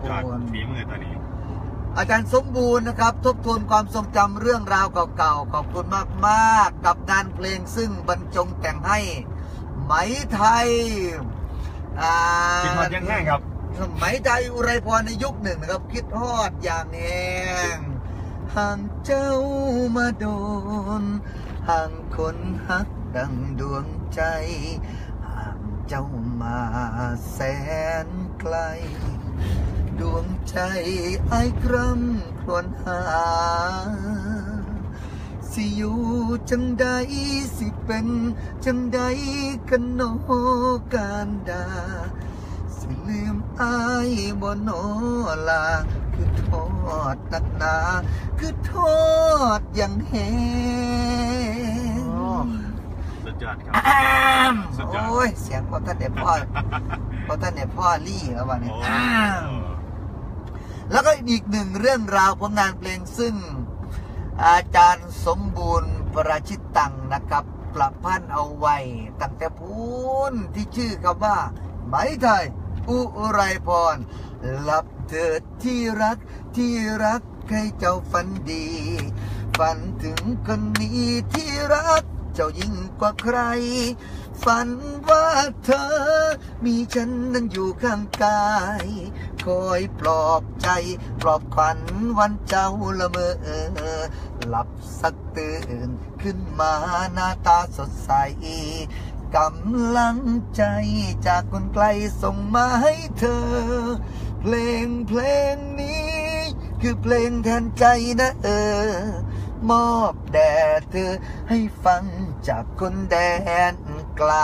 ดยอดบูรณ์ ฝีมือตัวนี้ อาจารย์สมบูรณ์นะครับ ทบทวนความทรงจำเรื่องราวเก่าๆ ขอบคุณมากๆ กับงานเพลงซึ่งบรรจงแต่งให้ไหมไทยอ่าคิดฮอดยังแห้งครับ สมัยไทยอุไรพรในยุคหนึ่งนะครับ คิดฮอดอย่างแห้งห่างเจ้ามาโดนห่างคนฮักดังดวงใจห่างเจ้ามาแสนไกล ดวงใจไอ้ายกรำครวญหา สิอยู่จังใดสิเป็นจังใดกันโนการดา สิลืมอายบ่โนลา คือโทษนักหนา คือโทษอย่างแหง สุดยอดครับอ้ามสุดยอด โอ้ย เสียงพอท่านเด็พ่อพอท่านเด็พ่อลี่แล้ววันนี้โอ้ อ้าม แล้วก็อีกหนึ่งเรื่องราวผลงานเพลงซึ่งอาจารย์สมบูรณ์ประชิตตังนะครับประพันธ์เอาไว้ ตั้งแต่พูนที่ชื่อคำว่าไหมไทยอุไรพรหลับเถิดที่รักที่รักให้เจ้าฝันดี ฝันถึงคนนี้ที่รัก เจ้ายิ่งกว่าใคร ฝันว่าเธอ มีฉันนั้นอยู่ข้างกาย คอยปลอบใจ ปลอบขวัญวันเจ้าละเมอ หลับสักตื่น ขึ้นมาหน้าตาสดใสกำลังใจจากคนไกลส่งมาให้เธอ เพลงเพลงนี้ คือเพลงแทนใจนะเออ มอบแด่เธอให้ฟังจากคนแดน ไกล